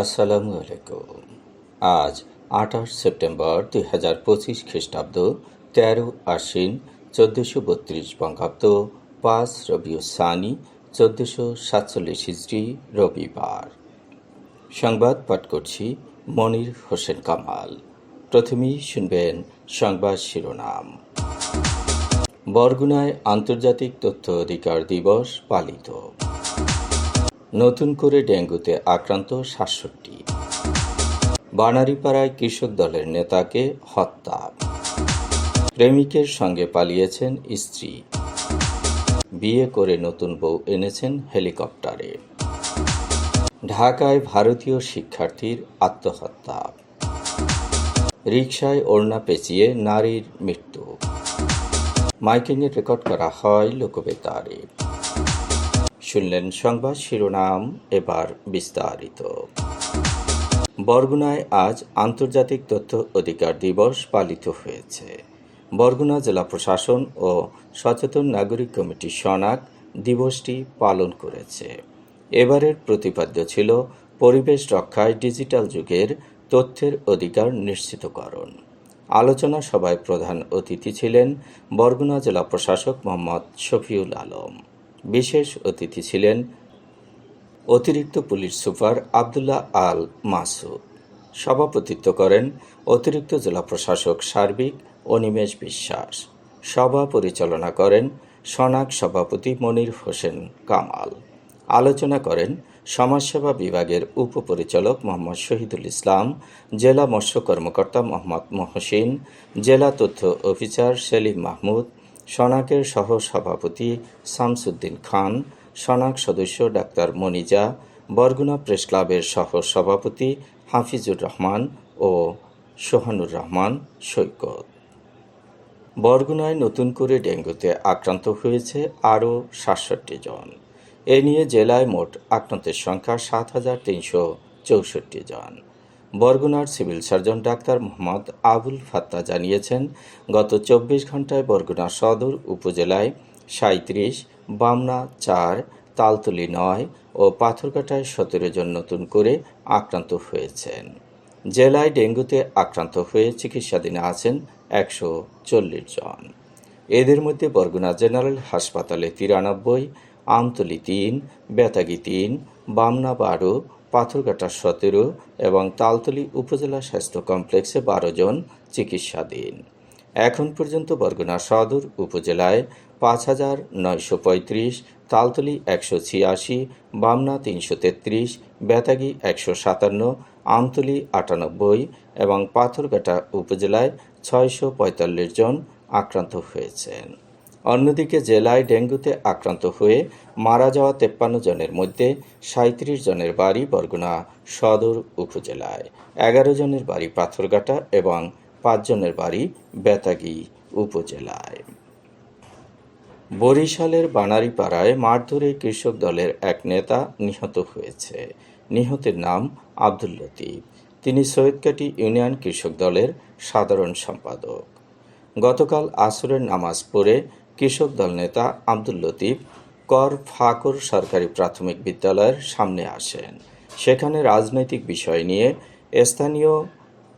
আসসালামু আলাইকুম। আজ আঠাশ সেপ্টেম্বর দুই হাজার পঁচিশ খ্রিস্টাব্দ, তেরো আশ্বিন, চোদ্দোশো বত্রিশ বঙ্গাব্দ, পাঁচ রবিউ সানি, চোদ্দোশো সাতচল্লিশ হিজড়ি, রবিবার। সংবাদ পাঠ করছি মনির হোসেন কামাল। প্রথমেই শুনবেন সংবাদ শিরোনাম। বরগুনায় আন্তর্জাতিক তথ্য অধিকার দিবস পালিত। নতুন করে ডেঙ্গুতে আক্রান্ত সাতষট্টি। বানারীপাড়ায় কৃষক দলের নেতাকে হত্যা। প্রেমিকের সঙ্গে পালিয়েছেন স্ত্রী। বিয়ে করে নতুন বউ এনেছেন হেলিকপ্টারে। ঢাকায় ভারতীয় শিক্ষার্থীর আত্মহত্যা। রিকশায় ওড়না পেঁচিয়ে নারীর মৃত্যু। মাইকিংয়ে রেকর্ড করা হয় লোকবেতারে। শুনলেন সংবাদ শিরোনাম এবার বিস্তারিত। বরগুনায় আজ আন্তর্জাতিক তথ্য অধিকার দিবস পালিত হয়েছে। বরগুনা জেলা প্রশাসন ও সচেতন নাগরিক কমিটি সনাক দিবসটি পালন করেছে। এবারের প্রতিপাদ্য ছিল পরিবেশ রক্ষায় ডিজিটাল যুগের তথ্যের অধিকার নিশ্চিতকরণ। আলোচনা সভায় প্রধান অতিথি ছিলেন বরগুনা জেলা প্রশাসক মোহাম্মদ শফিউল আলম। বিশেষ অতিথি ছিলেন অতিরিক্ত পুলিশ সুপার আবদুল্লাহ আল মাসুদ। সভাপতিত্ব করেন অতিরিক্ত জেলা প্রশাসক সার্বিক অনিমেষ বিশ্বাস। সভা পরিচালনা করেন সনাক সভাপতি মনির হোসেন কামাল। আলোচনা করেন সমাজসেবা বিভাগের উপপরিচালক মোহাম্মদ শহীদুল ইসলাম, জেলা মৎস্য কর্মকর্তা মোহাম্মদ মহসিন, জেলা তথ্য অফিসার সেলিম মাহমুদ সনাকের সহ সভাপতি শামসুদ্দিন খান, সনাক সদস্য ডাক্তার মনিজা, বরগুনা প্রেস ক্লাবের সহ সভাপতি হাফিজুর রহমান ও সোহানুর রহমান সৈকত। বরগুনায় নতুন করে ডেঙ্গুতে আক্রান্ত হয়েছে আরও সাতষট্টি জন। এ নিয়ে জেলায় মোট আক্রান্তের সংখ্যা সাত হাজার তিনশো চৌষট্টি জন। বরগুনার civil surgeon doctor Mohammad Abul Fatta জানিয়েছেন, গত চব্বিশ ঘন্টায় বরগুনা সদর উপজেলায় সাঁত্রিশ বামনা চার, তালতলি নয় ও পাথরঘাটায় সতেরো জন নতুন করে আক্রান্ত হয়েছেন। জেলায় ডেঙ্গুতে আক্রান্ত হয়ে চিকিৎসাধীনে আছেন একশো চল্লিশ জন। এদের মধ্যে বরগুনা জেনারেল হাসপাতালে তিরানব্বই, আমতলি তিন, বেতাগি তিন, বামনা বারো পাথরঘাটা সতেরো এবং তালতলি উপজেলা স্বাস্থ্য কমপ্লেক্সে বারো জন চিকিৎসাধীন। এখন পর্যন্ত বরগুনা সদর উপজেলায় পাঁচ হাজার নয়শো পঁয়ত্রিশ, তালতলি একশো ছিয়াশি, বামনা তিনশো তেত্রিশ, বেতাগি একশো সাতান্ন, আমতলি আটানব্বই এবং পাথরঘাটা উপজেলায় ছয়শো পঁয়তাল্লিশ জন আক্রান্ত হয়েছেন। অন্যদিকে জেলায় ডেঙ্গুতে আক্রান্ত হয়ে মারা যাওয়া তেপ্পান্ন জনের মধ্যে সাঁত্রিশ জনের বাড়ি বরগুনা সদর উপজেলায়, এগারো জনের বাড়ি পাথরঘাটা এবং পাঁচজনের বাড়ি বেতাগি উপজেলায়। বরিশালের বানারীপাড়ায় মারধরে কৃষক দলের এক নেতা নিহত হয়েছে। নিহতের নাম আব্দুল লতিফ। তিনি সৈয়দকাটি ইউনিয়ন কৃষক দলের সাধারণ সম্পাদক। গতকাল আসরের নামাজ পড়ে কৃষক দল নেতা আব্দুল লতিফ কর ফাকর সরকারি প্রাথমিক বিদ্যালয়ের সামনে আসেন। সেখানে রাজনৈতিক বিষয় নিয়ে স্থানীয়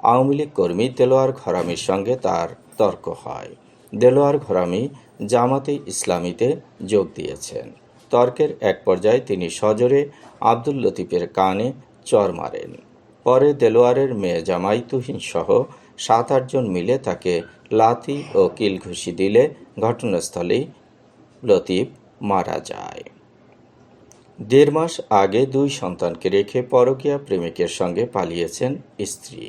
আওয়ামী লীগ কর্মী দেলোয়ার ঘরামির সঙ্গে তার তর্ক হয়। দেলোয়ার ঘরামি জামাতে ইসলামীতে যোগ দিয়েছেন। তর্কের এক পর্যায়ে তিনি সজোরে আব্দুল লতিফের কানে চর মারেন। পরে দেলোয়ারের মেয়ে জামাই তুহিন সহ সাত আটজন মিলে তাকে লাথি ও কিল ঘুষি দিলে ঘটনাস্থলেই লতিফ মারা যায়। দেড় মাস আগে দুই সন্তানকে রেখে পরকীয়া প্রেমিকের সঙ্গে পালিয়েছেন স্ত্রী।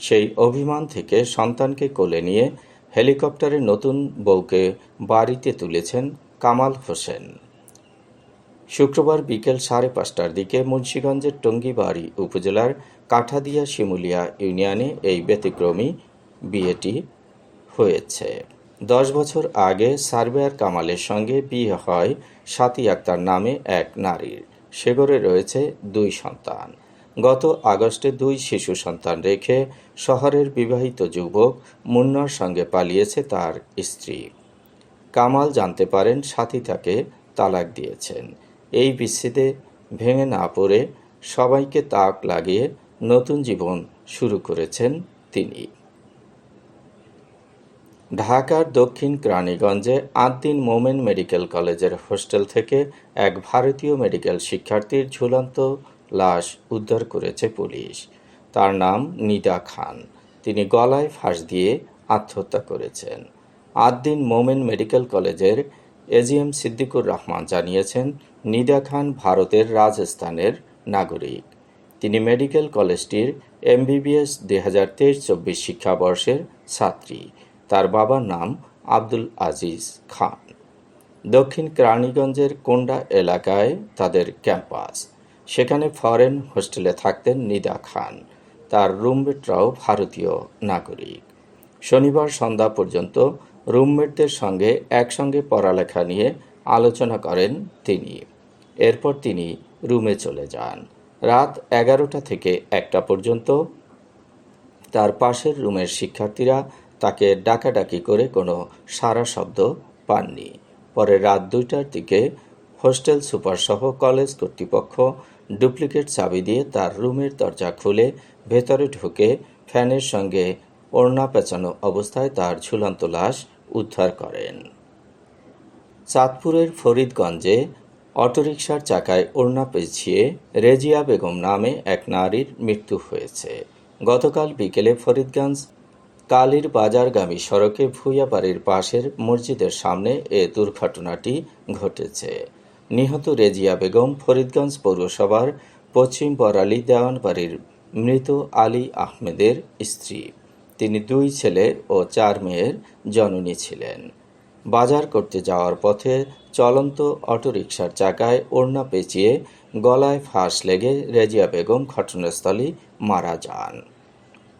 সেই অভিমান থেকে সন্তানকে কোলে নিয়ে হেলিকপ্টারে নতুন বউকে বাড়িতে তুলেছেন কামাল হোসেন। শুক্রবার বিকেল সাড়ে পাঁচটার দিকে মুন্সীগঞ্জের টঙ্গিবাড়ি উপজেলার কাঠাদিয়া শিমুলিয়া ইউনিয়নে এই ব্যতিক্রমী বিয়েটি হয়েছে। দশ বছর আগে সার্ভেয়ার কামালের সঙ্গে বিয়ে হয় সাথী আক্তার নামে এক নারীর। সেগরে রয়েছে দুই সন্তান। গত আগস্টে দুই শিশু সন্তান রেখে শহরের বিবাহিত যুবক মুন্নার সঙ্গে পালিয়েছে তার স্ত্রী। কামাল জানতে পারেন সাথী তাকে তালাক দিয়েছেন। এই বিচ্ছেদে ভেঙে না পড়ে সবাইকে তাক লাগিয়ে নতুন জীবন শুরু করেছেন তিনি। ঢাকার দক্ষিণ কেরানীগঞ্জে আদ্দিন মোমেন মেডিকেল কলেজের হোস্টেল থেকে এক ভারতীয় মেডিকেল শিক্ষার্থীর ঝুলন্ত লাশ উদ্ধার করেছে পুলিশ। তার নাম নিদা খান। তিনি গলায় ফাঁস দিয়ে আত্মহত্যা করেছেন। আদ্দিন মোমেন মেডিকেল কলেজের এজিএম সিদ্দিকুর রহমান জানিয়েছেন, নিদা খান ভারতের রাজস্থানের নাগরিক। তিনি মেডিকেল কলেজটির এমবিবিএস দুই হাজার তেইশ চব্বিশ শিক্ষাবর্ষের ছাত্রী। তার বাবার নাম আব্দুল আজিজ খান। দক্ষিণ কেরানীগঞ্জের কোন্ডা এলাকায় তাদের ক্যাম্পাস। সেখানে ফরেন হোস্টেলে থাকতেন নিদা খান, তার রুমমেটরাও ভারতীয় নাগরিক। শনিবার সন্ধ্যা পর্যন্ত রুমমেটদের সঙ্গে একসঙ্গে পড়ালেখা নিয়ে আলোচনা করেন তিনি। এরপর তিনি রুমে চলে যান। রাত এগারোটা থেকে একটা পর্যন্ত তার পাশের রুমের শিক্ষার্থীরা তাকে ডাকাডাকি করে কোনো সারা শব্দ পাননি। পরে রাত দুইটার দিকে হোস্টেল সুপারসহ কলেজ কর্তৃপক্ষ ডুপ্লিকেট চাবি দিয়ে তার রুমের দরজা খুলে ভেতরে ঢুকে ফ্যানের সঙ্গে ওড়না পেঁচানো অবস্থায় তার ঝুলন্ত লাশ উদ্ধার করেন। চাঁদপুরের ফরিদগঞ্জে অটোরিকশার চাকায় ওড়না পেঁচিয়ে রেজিয়া বেগম নামে এক নারীর মৃত্যু হয়েছে। গতকাল বিকেলে ফরিদগঞ্জ কালীর বাজারগামী সড়কে ভুইয়াবাড়ির পাশের মসজিদের সামনে এ দুর্ঘটনাটি ঘটেছে। নিহত রেজিয়া বেগম ফরিদগঞ্জ পৌরসভার পশ্চিম বরালি দেওয়ানবাড়ির মৃত আলী আহমেদের স্ত্রী। তিনি দুই ছেলে ও চার মেয়ের জননী ছিলেন। বাজার করতে যাওয়ার পথে চলন্ত অটোরিকশার চাকায় ওড়না পেঁচিয়ে গলায় ফাঁস লেগে রেজিয়া বেগম ঘটনাস্থলে মারা যান।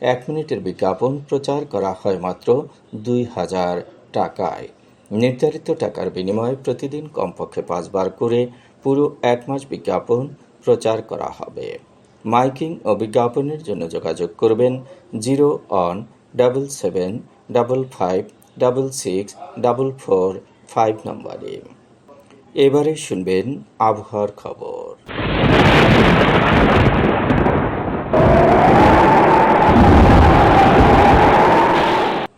এক মিনিটের বিজ্ঞাপন প্রচার করা হয় মাত্র দুই হাজার টাকায়। নির্ধারিত টাকার বিনিময়ে প্রতিদিন কমপক্ষে পাঁচবার করে পুরো এক মাস বিজ্ঞাপন প্রচার করা হবে। মাইকিং ও বিজ্ঞাপনের জন্য যোগাযোগ করবেন zero one double seven double five double six double four five নম্বরে। এবারে শুনবেন আবহাওয়ার খবর।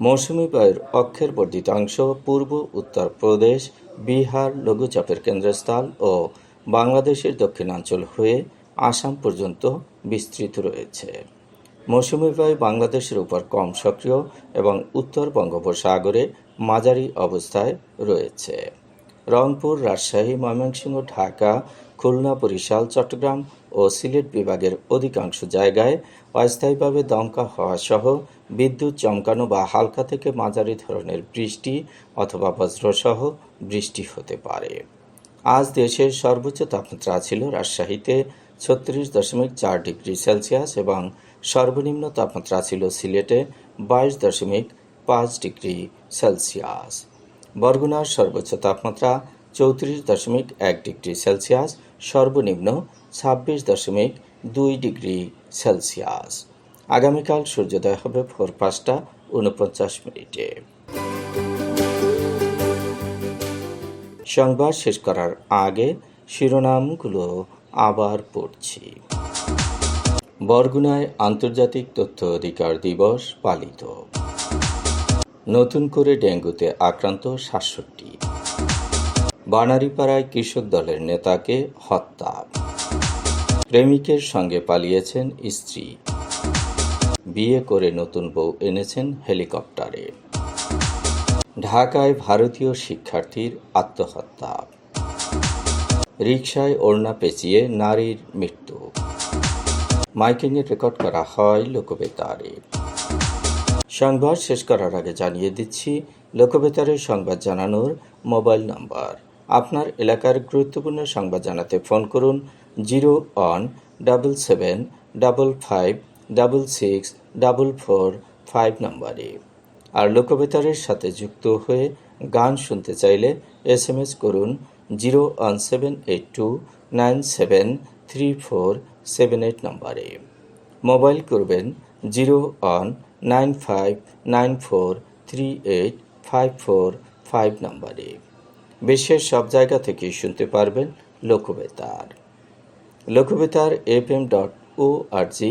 মৌসুমি বায়ুর অক্ষের বর্ধিতাংশ পূর্ব উত্তরপ্রদেশ বিহার, লঘুচাপের কেন্দ্রস্থল ও বাংলাদেশের দক্ষিণাঞ্চল হয়ে আসাম পর্যন্ত বিস্তৃত রয়েছে। মৌসুমি বায়ু বাংলাদেশের উপর কম সক্রিয় এবং উত্তর বঙ্গোপসাগরে মাঝারি অবস্থায় রয়েছে। রংপুর, রাজশাহী, ময়মনসিংহ, ঢাকা, খুলনা, বরিশাল, চট্টগ্রাম ও সিলেট বিভাগের অধিকাংশ জায়গায় অস্থায়ীভাবে দমকা হওয়া সহ বিদ্যুৎ চমকানো বা হালকা থেকে মাঝারি ধরনের বৃষ্টি অথবা বজ্রসহ বৃষ্টি হতে পারে। আজ দেশের সর্বোচ্চ তাপমাত্রা ছিল রাজশাহীতে ছত্রিশ দশমিক চার ডিগ্রি সেলসিয়াস এবং সর্বনিম্ন তাপমাত্রা ছিল সিলেটে বাইশ দশমিক পাঁচ ডিগ্রি সেলসিয়াস। বরগুনার সর্বোচ্চ তাপমাত্রা চৌত্রিশ দশমিক এক ডিগ্রি সেলসিয়াস, সর্বনিম্ন ছাব্বিশ দশমিক দুই ডিগ্রি সেলসিয়াস। আগামীকাল সূর্যোদয় হবে ভোর পাঁচটা উনপঞ্চাশ মিনিটে। সংবাদ শেষ করার আগে শিরোনামগুলো আবার পড়ছি। বরগুনায় আন্তর্জাতিক তথ্য অধিকার দিবস পালিত। নতুন করে ডেঙ্গুতে আক্রান্ত সাতষট্টি। বানারীপাড়ায় কৃষক দলের নেতাকে হত্যা। প্রেমিকের সঙ্গে পালিয়েছেন স্ত্রী। বিয়ে করে নতুন বউ এনেছেন হেলিকপ্টারে। ঢাকায় ভারতীয় শিক্ষার্থীর আত্মহত্যা। রিকশায় ওড়না পেঁচিয়ে নারীর মৃত্যু। মাইকিংয়ে রেকর্ড করা হয় লোকবেতারে। সংবাদ শেষ করার আগে জানিয়ে দিচ্ছি লোকবেতারের সংবাদ জানানোর মোবাইল নাম্বার। আপনার এলাকার গুরুত্বপূর্ণ সংবাদ জানাতে ফোন করুন, zero one double seven double five double six double four five নম্বরে আর লোকবেতারের সাথে যুক্ত হয়ে গান শুনতে চাইলে এস এম এস করুন zero one seven eight two nine seven three four seven eight নম্বরে মোবাইল করবেন zero one nine five nine four three eight five four five নম্বরে বিশ্বের সব জায়গা থেকে শুনতে পারবেন Lokobetar. Lokobetar F M dot O R G